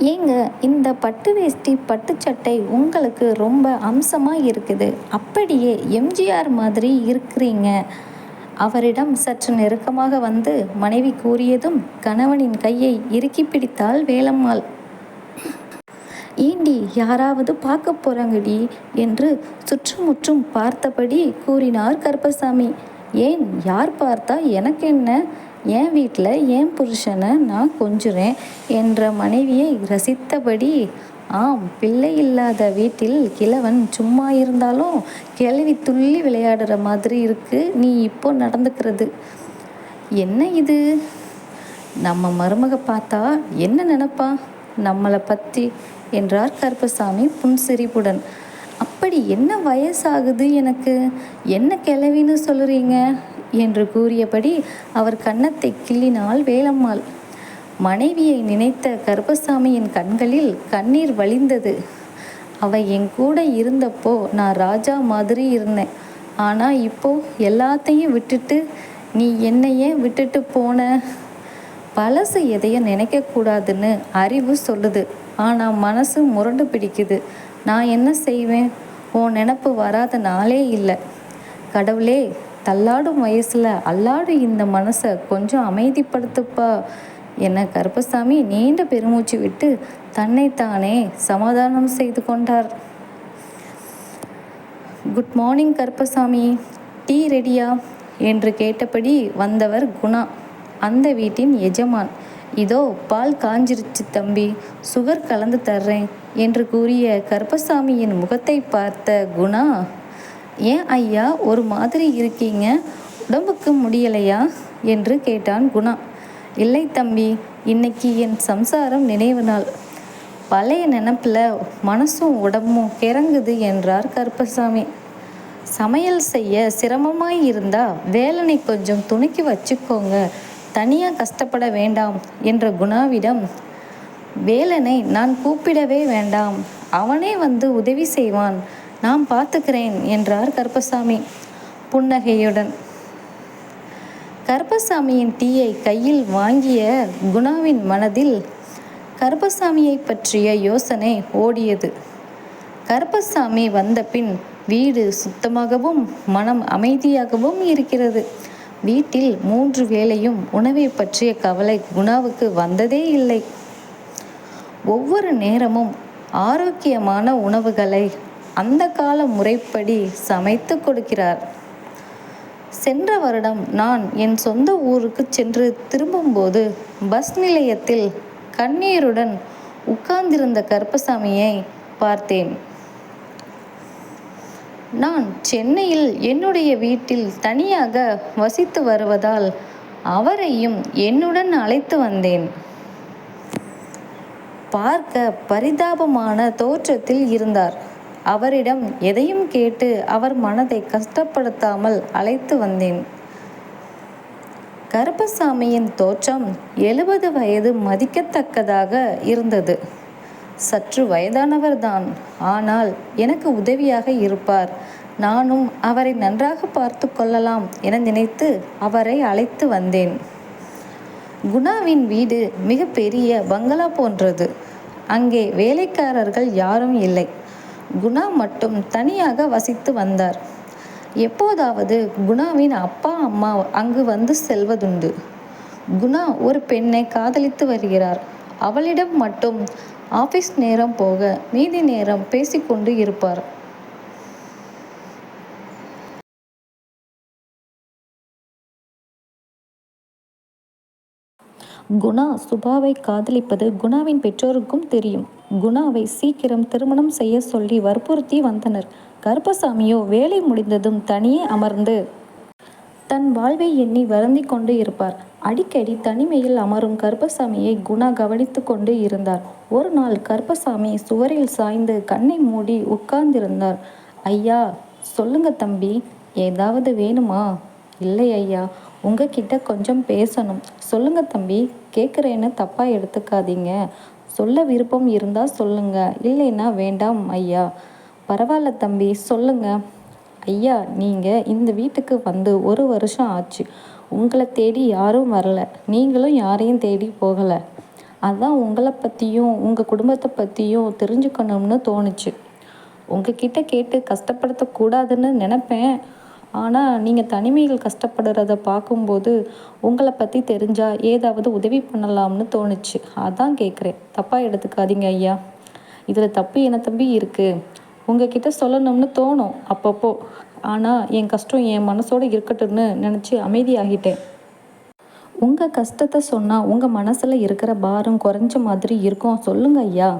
ஏங்க இந்த பட்டு வேஷ்டி பட்டு சட்டை உங்களுக்கு ரொம்ப அம்சமாக இருக்குது. அப்படியே எம்ஜிஆர் மாதிரி இருக்கிறீங்க. அவரிடம் சற்று நெருக்கமாக வந்து மனைவி கூறியதும் கணவனின் கையை இறுக்கி பிடித்தாள் வேலம்மாள். ஏண்டி யாராவது பார்க்க போறாங்கடி என்று சுற்றுமுற்றும் பார்த்தபடி கூறினார் கருப்பசாமி. ஏன் யார் பார்த்தா எனக்கு என்ன? என் வீட்டில் என் புருஷனை நான் கொஞ்சுறேன் என்ற மனைவியை ரசித்தபடி ஆம் பிள்ளை இல்லாத வீட்டில் கிழவன் சும்மா இருந்தாலும் கிழவி துள்ளி விளையாடுற மாதிரி இருக்கு நீ இப்போ நடந்துக்கிறது. என்ன இது? நம்ம மருமக பார்த்தா என்ன நினப்பா? நம்மளை பற்றி என்றார் கருப்பசாமி புன்சிரிப்புடன். அப்படி என்ன வயசாகுது எனக்கு? என்ன கிளவின்னு சொல்லுறீங்க என்று கூறியபடி அவர் கன்னத்தை கிள்ளினாள் வேலம்மாள். மனைவியை நினைத்த கருப்பசாமியின் கண்களில் கண்ணீர் வழிந்தது. அவ என் கூட இருந்தப்போ நான் ராஜா மாதிரி இருந்தேன். ஆனால் இப்போ எல்லாத்தையும் விட்டுட்டு நீ என்னையே விட்டுட்டு போன? பழசு எதையும் நினைக்கக்கூடாதுன்னு அறிவு சொல்லுது. ஆனால் மனசு முரண்டு பிடிக்குது. நான் என்ன செய்வேன்? உன் நினப்பு வராத நாளே இல்லை. கடவுளே தள்ளாடும் வயசில் அல்லாடு இந்த மனசை கொஞ்சம் அமைதிப்படுத்துப்பா. என கருப்பசாமி நீண்ட பெருமூச்சு விட்டு தன்னைத்தானே சமாதானம் செய்து கொண்டார். Good morning Karuppasamy. டீ ரெடியா? என்று கேட்டபடி வந்தவர் குணா அந்த வீட்டின் எஜமான். இதோ பால் காஞ்சிருச்சு தம்பி. சுகர் கலந்து தர்றேன். என்று கூறிய கருப்பசாமியின் முகத்தை பார்த்த குணா ஏன் ஐயா ஒரு மாதிரி இருக்கீங்க? உடம்புக்கு முடியலையா? என்று கேட்டான் குணா. இல்லை தம்பி இன்னைக்கு என் சம்சாரம் நினைவு நாள். பழைய நினப்பில் மனசும் உடம்பும் கிறங்குது என்றார் கருப்பசாமி. சமையல் செய்ய சிரமமாய் இருந்தா வேலனை கொஞ்சம் துணிக்கி வச்சுக்கோங்க. தனியாக கஷ்டப்பட வேண்டாம் என்ற குணாவிடம் வேலனை நான் கூப்பிடவே வேண்டாம். அவனே வந்து உதவி செய்வான். நான் பார்த்துக்கிறேன் என்றார் கருப்பசாமி. புன்னகையுடன். கருப்பசாமியின் டீயை கையில் வாங்கிய குணாவின் மனதில் கருப்பசாமியை பற்றிய யோசனை ஓடியது. கருப்பசாமி வந்த பின் வீடு சுத்தமாகவும் மனம் அமைதியாகவும் இருக்கிறது. வீட்டில் மூன்று வேளையும் உணவை பற்றிய கவலை குணாவுக்கு வந்ததே இல்லை. ஒவ்வொரு நேரமும் ஆரோக்கியமான உணவுகளை அந்த கால முறைப்படி சமைத்து கொடுக்கிறார். சென்ற வருடம் நான் என் சொந்த ஊருக்கு சென்று திரும்பும்போது பஸ் நிலையத்தில் கண்ணீருடன் உட்கார்ந்திருந்த கருப்பசாமியை பார்த்தேன். நான் சென்னையில் என்னுடைய வீட்டில் தனியாக வசித்து வருவதால் அவரையும் என்னுடன் அழைத்து வந்தேன். பார்க்க பரிதாபமான தோற்றத்தில் இருந்தார். அவரிடம் எதையும் கேட்டு அவர் மனதை கஷ்டப்படுத்தாமல் அழைத்து வந்தேன். கருப்பசாமியின் தோற்றம் எழுபது வயது மதிக்கத்தக்கதாக இருந்தது. சற்று வயதானவர்தான். ஆனால் எனக்கு உதவியாக இருப்பார். நானும் அவரை நன்றாக பார்த்து கொள்ளலாம் என நினைத்து அவரை அழைத்து வந்தேன். குணாவின் வீடு மிக பெரிய பங்களா போன்றது. அங்கே வேலைக்காரர்கள் யாரும் இல்லை. குணா மட்டும் தனியாக வசித்து வந்தார். எப்போதாவது குணாவின் அப்பா அம்மா அங்கு வந்து செல்வதுண்டு. குணா ஒரு பெண்ணை காதலித்து வருகிறார். அவளிடம் மட்டும் ஆபீஸ் நேரம் போக மீதி நேரம் பேசிக்கொண்டு இருப்பார். குணா சுபாவை காதலிப்பது குணாவின் பெற்றோருக்கும் தெரியும். குணாவை சீக்கிரம் திருமணம் செய்ய சொல்லி வற்புறுத்தி வந்தனர். கருப்பசாமியோ வேலை முடிந்ததும் தனியே அமர்ந்து தன் வாழ்வை எண்ணி வருந்தி கொண்டு இருப்பார். அடிக்கடி தனிமையில் அமரும் கருப்பசாமியை குணா கவனித்து கொண்டு இருந்தார். ஒரு நாள் கருப்பசாமி சுவரில் சாய்ந்து கண்ணை மூடி உட்கார்ந்திருந்தார். ஐயா சொல்லுங்க தம்பி ஏதாவது வேணுமா? இல்லை ஐயா உங்ககிட்ட கொஞ்சம் பேசணும். சொல்லுங்க தம்பி கேட்குறேன்னு தப்பாக எடுத்துக்காதீங்க. சொல்ல விருப்பம் இருந்தால் சொல்லுங்க இல்லைன்னா வேண்டாம் ஐயா. பரவாயில்ல தம்பி சொல்லுங்க. ஐயா நீங்கள் இந்த வீட்டுக்கு வந்து ஒரு வருஷம் ஆச்சு. உங்களை தேடி யாரும் வரல. நீங்களும் யாரையும் தேடி போகலை. அதான் உங்களை பற்றியும் உங்கள் குடும்பத்தை பற்றியும் தெரிஞ்சுக்கணும்னு தோணுச்சு. உங்ககிட்ட கேட்டு கஷ்டப்படுத்தக்கூடாதுன்னு நினப்பேன். ஆனால் நீங்கள் தனிமையில் கஷ்டப்படுறத பார்க்கும்போது உங்களை பற்றி தெரிஞ்சால் ஏதாவது உதவி பண்ணலாம்னு தோணுச்சு. அதான் கேட்குறேன் தப்பாக எடுத்துக்காதீங்க ஐயா. இதில் தப்பு என்ன தம்பி? இருக்குது உங்ககிட்ட சொல்லணும்னு தோணும் அப்பப்போ. ஆனால் என் கஷ்டம் என் மனசோடு இருக்கட்டும்னு நினச்சி அமைதியாகிட்டேன். உங்கள் கஷ்டத்தை சொன்னால் உங்கள் மனசில் இருக்கிற பாரம் குறைஞ்ச மாதிரி இருக்கும். சொல்லுங்க ஐயா.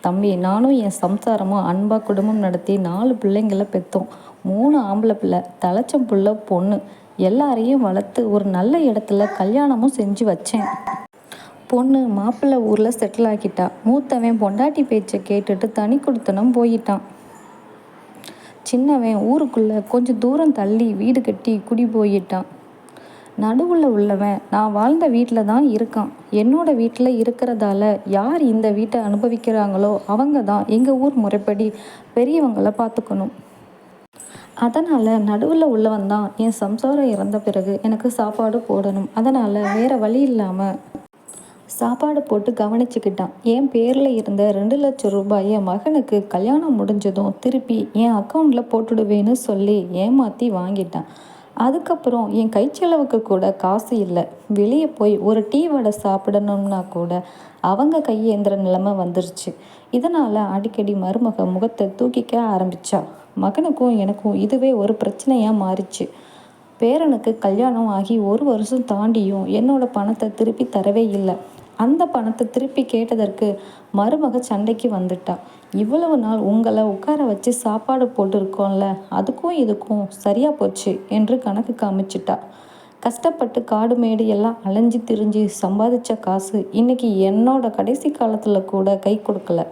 தம்பி நானும் என் சம்சாரமும் அன்பாக குடும்பம் நடத்தி நாலு பிள்ளைங்களை பெற்றோம் மூணு ஆம்பளை பிள்ளை தலைச்சம் புள்ள பொண்ணு. எல்லாரையும் வளர்த்து ஒரு நல்ல இடத்துல கல்யாணமும் செஞ்சு வச்சேன். பொண்ணு மாப்பிள்ளை ஊரில் செட்டில் ஆக்கிட்டா. மூத்தவன் பொண்டாட்டி பேச்சை கேட்டுட்டு தனி கொடுத்தனும் போயிட்டான். சின்னவன் ஊருக்குள்ளே கொஞ்சம் தூரம் தள்ளி வீடு கட்டி குடி போயிட்டான். நடுவில் உள்ளவன் நான் வாழ்ந்த வீட்டில் தான் இருக்கான். என்னோட வீட்டில் இருக்கிறதால யார் இந்த வீட்டை அனுபவிக்கிறாங்களோ அவங்க தான் எங்கள் ஊர் முறைப்படி பெரியவங்களை பார்த்துக்கணும். அதனால் நடுவில் உள்ளவன் தான் என் சம்சாரம் இறந்த பிறகு எனக்கு சாப்பாடு போடணும். அதனால் வேறு வழி இல்லாமல் சாப்பாடு போட்டு கவனிச்சுக்கிட்டான். என் பேரில் இருந்த ரெண்டு லட்சம் ரூபாயை மகனுக்கு கல்யாணம் முடிஞ்சதும் திருப்பி என் அக்கௌண்ட்டில் போட்டுடுவேன்னு சொல்லி ஏமாற்றி வாங்கிட்டான். அதுக்கப்புறம் என் கைச்செலவுக்கு கூட காசு இல்லை. வெளியே போய் ஒரு டீ வடை சாப்பிடணும்னா கூட அவங்க கையேந்திர நிலைமை வந்துருச்சு. இதனால் அடிக்கடி மருமக முகத்தை தூக்கிக்க ஆரம்பித்தா மகனுக்கும் எனக்கும் இதுவே ஒரு பிரச்சனையாக மாறிச்சு. பேரனுக்கு கல்யாணம் ஆகி ஒரு வருஷம் தாண்டியும் என்னோட பணத்தை திருப்பி தரவே இல்லை. அந்த பணத்தை திருப்பி கேட்டதற்கு மருமக சண்டைக்கு வந்துட்டா. இவ்வளவு நாள் உங்களை உட்கார வச்சு சாப்பாடு போட்டுருக்கோம்ல அதுக்கும் இதுக்கும் சரியா போச்சு என்று கணக்கு காமிச்சிட்டா. கஷ்டப்பட்டு காடு மேடு எல்லாம் அலைஞ்சு திரிஞ்சு சம்பாதிச்ச காசு இன்னைக்கு என்னோட கடைசி காலத்தில் கூட கை கொடுக்கல.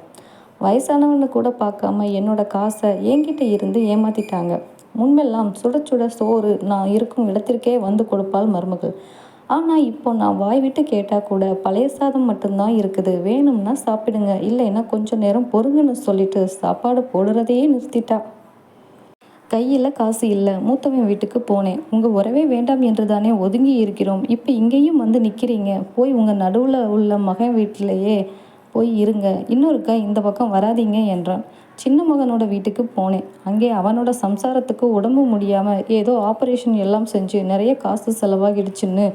வயசானவன்னு கூட பார்க்காம என்னோட காசை என்கிட்ட இருந்து ஏமாத்திட்டாங்க. முன்பெல்லாம் சுட சுட சோறு நான் இருக்கும் இடத்திற்கே வந்து கொடுப்பாள் மருமகள். ஆனால் இப்போ நான் வாய் விட்டு கேட்டால் கூட பழைய சாதம் மட்டும்தான் இருக்குது. வேணும்னா சாப்பிடுங்க. இல்லைன்னா கொஞ்சம் நேரம் பொறுங்கன்னு சொல்லிட்டு சாப்பாடு போடுறதையே நிறுத்திட்டா. கையில் காசு இல்லை. மூத்தவன் வீட்டுக்கு போனேன். உங்கள் உறவே வேண்டாம் என்று தானே ஒதுங்கி இருக்கிறோம். இப்போ இங்கேயும் வந்து நிற்கிறீங்க போய் உங்கள் நடுவில் உள்ள மகன் வீட்டிலேயே போய் இருங்க. இன்னொருக்கா இந்த பக்கம் வராதீங்க என்றான். சின்ன மகனோட வீட்டுக்கு போனேன். அங்கே அவனோட சம்சாரத்துக்கு உடம்பு முடியாமல் ஏதோ ஆப்ரேஷன் எல்லாம் செஞ்சு நிறைய காசு செலவாகிடுச்சுன்னு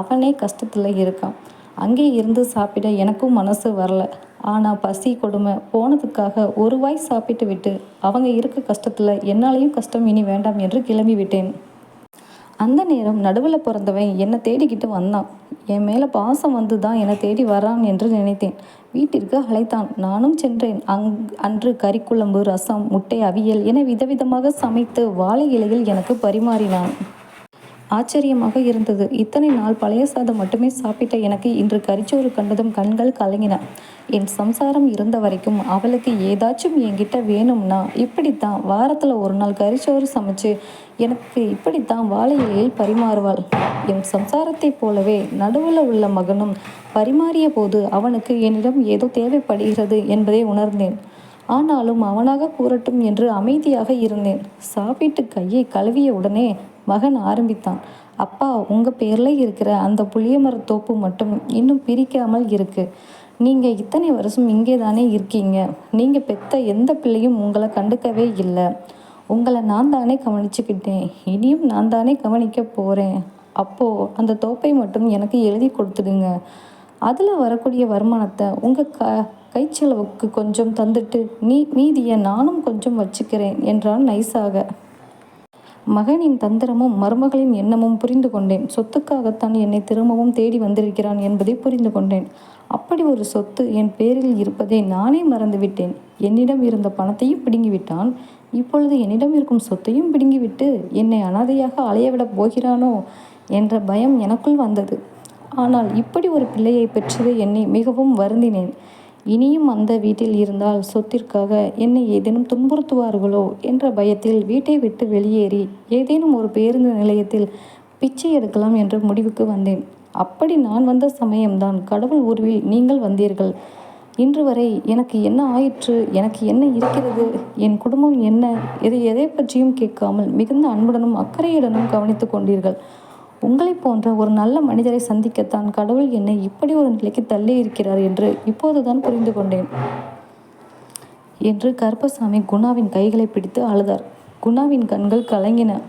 அவனே கஷ்டத்தில் இருக்கான். அங்கே இருந்து சாப்பிட எனக்கும் மனசு வரல. ஆனால் பசி கொடுமை போனதுக்காக ஒரு வாய் சாப்பிட்டு விட்டு அவங்க இருக்க கஷ்டத்தில் என்னாலையும் கஷ்டம் இனி வேண்டாம் என்று கிளம்பி விட்டேன். அந்த நேரம் நடுவில் பிறந்தவன் என்னை தேடிக்கிட்டு வந்தான். என் மேலே பாசம் வந்து தான் என்னை தேடி வரான் என்று நினைத்தேன். வீட்டிற்கு அழைத்தான். நானும் சென்றேன். அங் அன்று கறிக்குழம்பு ரசம் முட்டை அவியல் என விதவிதமாக சமைத்து வாழை இலையில் எனக்கு பரிமாறினான். ஆச்சரியமாக இருந்தது. இத்தனை நாள் பழைய சாதம் மட்டுமே சாப்பிட்ட எனக்கு இன்று கரிச்சோறு கண்டதும் கண்கள் கலங்கின. என் சம்சாரம் இருந்த வரைக்கும் அவளுக்கு ஏதாச்சும் என்கிட்ட வேணும்னா இப்படித்தான் வாரத்தில் ஒரு நாள் கரிச்சோறு சமைச்சு எனக்கு இப்படித்தான் வாழை இலையில் பரிமாறுவாள். என் சம்சாரத்தைப் போலவே நடுவில் உள்ள மகனும் பரிமாறிய போது அவனுக்கு என்னிடம் ஏதோ தேவைப்படுகிறது என்பதை உணர்ந்தேன். ஆனாலும் அவனாக கூறட்டும் என்று அமைதியாக இருந்தேன். சாப்பிட்டு கையை கழுவிய உடனே மகன் ஆரம்பித்தான். அப்பா உங்கள் பேரில் இருக்கிற அந்த புளிய மரத்தோப்பு மட்டும் இன்னும் பிரிக்காமல் இருக்கு. நீங்கள் இத்தனை வருஷம் இங்கே தானே இருக்கீங்க. நீங்கள் பெத்த எந்த பிள்ளையும் உங்களை கண்டுக்கவே இல்லை. உங்களை நான் தானே கவனிச்சுக்கிட்டேன். இனியும் நான் தானே கவனிக்க போகிறேன் அப்போது அந்த தோப்பை மட்டும் எனக்கு எழுதி கொடுத்துடுங்க. அதில் வரக்கூடிய வருமானத்தை உங்கள் க கைச்செலவுக்கு கொஞ்சம் தந்துட்டு நீ மீதியை நானும் கொஞ்சம் வச்சுக்கிறேன் என்றான் நைஸாக. மகனின் தந்திரமும் மருமகளின் எண்ணமும் புரிந்து கொண்டேன். சொத்துக்காகத்தான் என்னை திரும்பவும் தேடி வந்திருக்கிறான் என்பதை புரிந்து கொண்டேன். அப்படி ஒரு சொத்து என் பேரில் இருப்பதை நானே மறந்துவிட்டேன். என்னிடம் இருந்த பணத்தையும் பிடுங்கிவிட்டான். இப்பொழுது என்னிடம் இருக்கும் சொத்தையும் பிடுங்கிவிட்டு என்னை அனாதையாக அலையவிடப் போகிறானோ? என்ற பயம் எனக்குள் வந்தது. ஆனால் இப்படி ஒரு பிள்ளையை பெற்றது என்னை மிகவும் வருந்தினேன். இனியும் அந்த வீட்டில் இருந்தால் சொத்திற்காக என்னை ஏதேனும் துன்புறுத்துவார்களோ என்ற பயத்தில் வீட்டை விட்டு வெளியேறி ஏதேனும் ஒரு பேருந்து நிலையத்தில் பிச்சை எடுக்கலாம் என்ற முடிவுக்கு வந்தேன். அப்படி நான் வந்த சமயம்தான் கடவுள் உருவில் நீங்கள் வந்தீர்கள். இன்று வரை எனக்கு என்ன ஆயிற்று? எனக்கு என்ன இருக்கிறது? என் குடும்பம் என்ன? எதை எதை பற்றியும் கேட்காமல் மிகுந்த அன்புடனும் அக்கறையுடனும் கவனித்து கொண்டீர்கள். உங்களை போன்ற ஒரு நல்ல மனிதரை சந்திக்கத்தான் கடவுள் என்னை இப்படி ஒரு நிலைக்கு தள்ளி இருக்கிறார் என்று இப்போதுதான் புரிந்து கொண்டேன். என்று கருப்பசாமி குணாவின் கைகளை பிடித்து அழுதார். குணாவின் கண்கள் கலங்கின.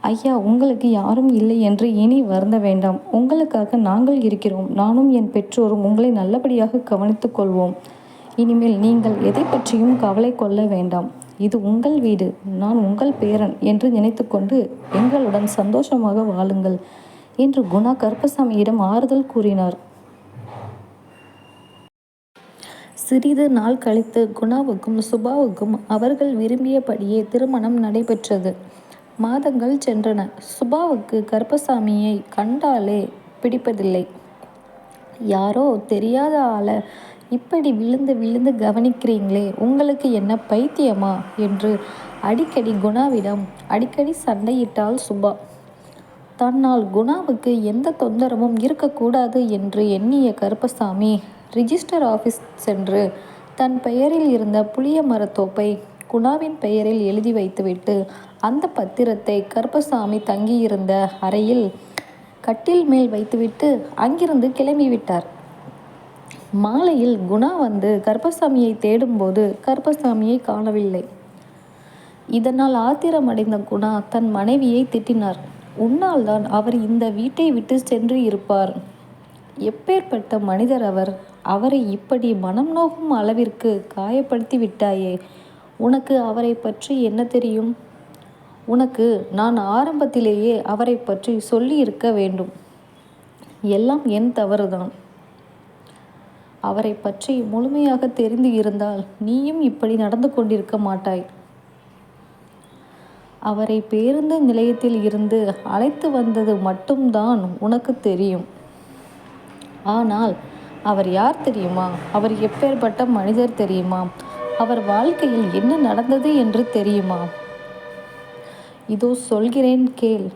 ஐயா உங்களுக்கு யாரும் இல்லை என்று இனி வருந்த வேண்டாம். உங்களுக்காக நாங்கள் இருக்கிறோம். நானும் என் பெற்றோரும் உங்களை நல்லபடியாக கவனித்துக் கொள்வோம். இனிமேல் நீங்கள் எதை பற்றியும் கவலை கொள்ள வேண்டாம். இது உங்கள் வீடு நான் உங்கள் பேரன் என்று நினைத்துக்கொண்டு எங்களுடன் சந்தோஷமாக வாழுங்கள் என்று குணா கருப்பசாமியிடம் ஆறுதல் கூறினார். சிறிது நாள் கழித்து குணாவுக்கும் சுபாவுக்கும் அவர்கள் விரும்பியபடியே திருமணம் நடைபெற்றது. மாதங்கள் சென்றன. சுபாவுக்கு கருப்பசாமியை கண்டாலே பிடிப்பதில்லை. யாரோ தெரியாத ஆளை இப்படி விழுந்து விழுந்து கவனிக்கிறீங்களே உங்களுக்கு என்ன பைத்தியமா? என்று அடிக்கடி குணாவிடம் அடிக்கடி சண்டையிட்டாள் சுபா. தன்னால் குணாவுக்கு எந்த தொந்தரவும் இருக்கக்கூடாது என்று எண்ணிய கருப்பசாமி ரிஜிஸ்டர் ஆஃபீஸ் சென்று தன் பெயரில் இருந்த புளிய மரத்தோப்பை குணாவின் பெயரில் எழுதி வைத்துவிட்டு அந்த பத்திரத்தை கருப்பசாமி தங்கியிருந்த அறையில் கட்டில் மேல் வைத்துவிட்டு அங்கிருந்து கிளம்பிவிட்டார். மாலையில் குணா வந்து கர்ப்பசாமியை தேடும்போது கர்ப்பசாமியை காணவில்லை. இதனால் ஆத்திரமடைந்த குணா தன் மனைவியை திட்டினார். உன்னால் தான் அவர் இந்த வீட்டை விட்டு சென்று இருப்பார். எப்பேற்பட்ட மனிதர் அவர். அவரை இப்படி மனம் நோகும் அளவிற்கு காயப்படுத்தி விட்டாயே. உனக்கு அவரை பற்றி என்ன தெரியும்? உனக்கு நான் ஆரம்பத்திலேயே அவரை பற்றி சொல்லி இருக்க வேண்டும். எல்லாம் என் தவறுதான். அவரை பற்றி முழுமையாக தெரிந்து இருந்தால் நீயும் இப்படி நடந்து கொண்டிருக்க மாட்டாய். அவரை பேருந்து நிலையத்தில் இருந்து அழைத்து வந்தது மட்டும்தான் உனக்கு தெரியும். ஆனால் அவர் யார் தெரியுமா? அவர் எப்பேற்பட்ட மனிதர் தெரியுமா? அவர் வாழ்க்கையில் என்ன நடந்தது என்று தெரியுமா? இதோ சொல்கிறேன் கேள்.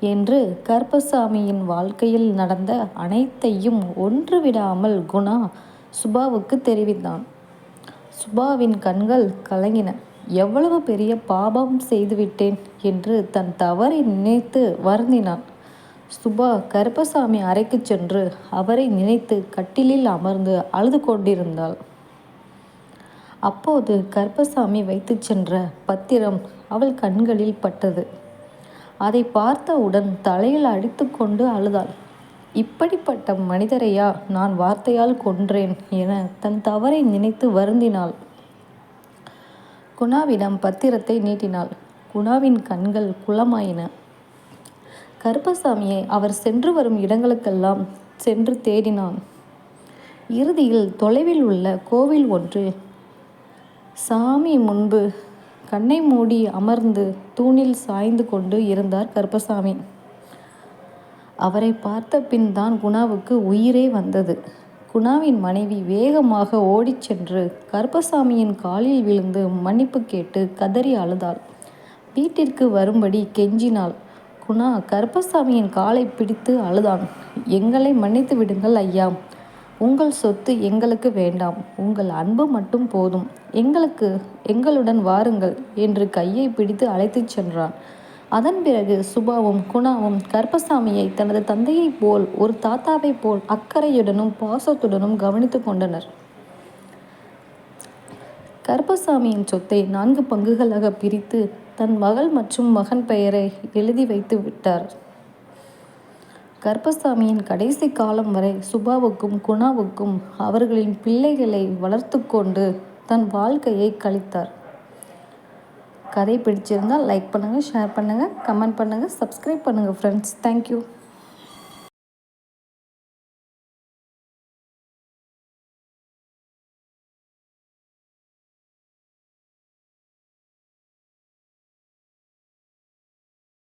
என்று கருப்பசாமியின் வாழ்க்கையில் நடந்த அனைத்தையும் ஒன்று விடாமல் குணா சுபாவுக்கு தெரிவித்தான். சுபாவின் கண்கள் கலங்கின. எவ்வளவு பெரிய பாபம் செய்துவிட்டேன் என்று தன் தவறை நினைத்து வருந்தினான். சுபா கருப்பசாமி அறைக்கு சென்று அவரை நினைத்து கட்டிலில் அமர்ந்து அழுது கொண்டிருந்தாள். அப்போது கருப்பசாமி வைத்து சென்ற பத்திரம் அவள் கண்களில் பட்டது. அதை பார்த்தவுடன் தலையில் அடித்து கொண்டு அழுதாள். இப்படிப்பட்ட மனிதரையா நான் வார்த்தையால் கொன்றேன் என தன் தவறை நினைத்து வருந்தினாள். குணாவிடம் பத்திரத்தை நீட்டினாள். குணாவின் கண்கள் குளமாயின. கருப்பசாமியை அவர் சென்று வரும் இடங்களுக்கெல்லாம் சென்று தேடினான். இறுதியில் தொலைவில் உள்ள கோவில் ஒன்று சாமி முன்பு கண்ணை மூடி அமர்ந்து தூணில் சாய்ந்து கொண்டு இருந்தார் கருப்பசாமி. அவரை பார்த்த பின் தான் குணாவுக்கு உயிரே வந்தது. குணாவின் மனைவி வேகமாக ஓடிச் சென்று கருப்பசாமியின் காலில் விழுந்து மன்னிப்பு கேட்டு கதறி அழுதாள். வீட்டிற்கு வரும்படி கெஞ்சினாள். குணா கருப்பசாமியின் காலை பிடித்து அழுதான். எங்களை மன்னித்து விடுங்கள் ஐயா. உங்கள் சொத்து எங்களுக்கு வேண்டாம். உங்கள் அன்பு மட்டும் போதும். எங்களுக்கு எங்களுடன் வாருங்கள் என்று கையை பிடித்து அழைத்துச் சென்றான். அதன் பிறகு சுபாவும் குணாவும் கர்ப்பசாமியை தனது தந்தையைப் போல் ஒரு தாத்தாவைப் போல் அக்கறையுடனும் பாசத்துடனும் கவனித்து கொண்டனர். கருப்பசாமியின் சொத்தை நான்கு பங்குகளாக பிரித்து தன் மகள் மற்றும் மகன் பெயரை எழுதி வைத்து விட்டார். கருப்பசாமியின் கடைசி காலம் வரை சுபாவுக்கும் குணாவுக்கும் அவர்களின் பிள்ளைகளை வளர்த்து கொண்டு தன் வாழ்க்கையை கழித்தார். கதை பிடிச்சிருந்தால் லைக் பண்ணுங்கள் ஷேர் பண்ணுங்கள் கமெண்ட் பண்ணுங்கள் சப்ஸ்கிரைப் பண்ணுங்கள் ஃப்ரெண்ட்ஸ் தேங்க்யூ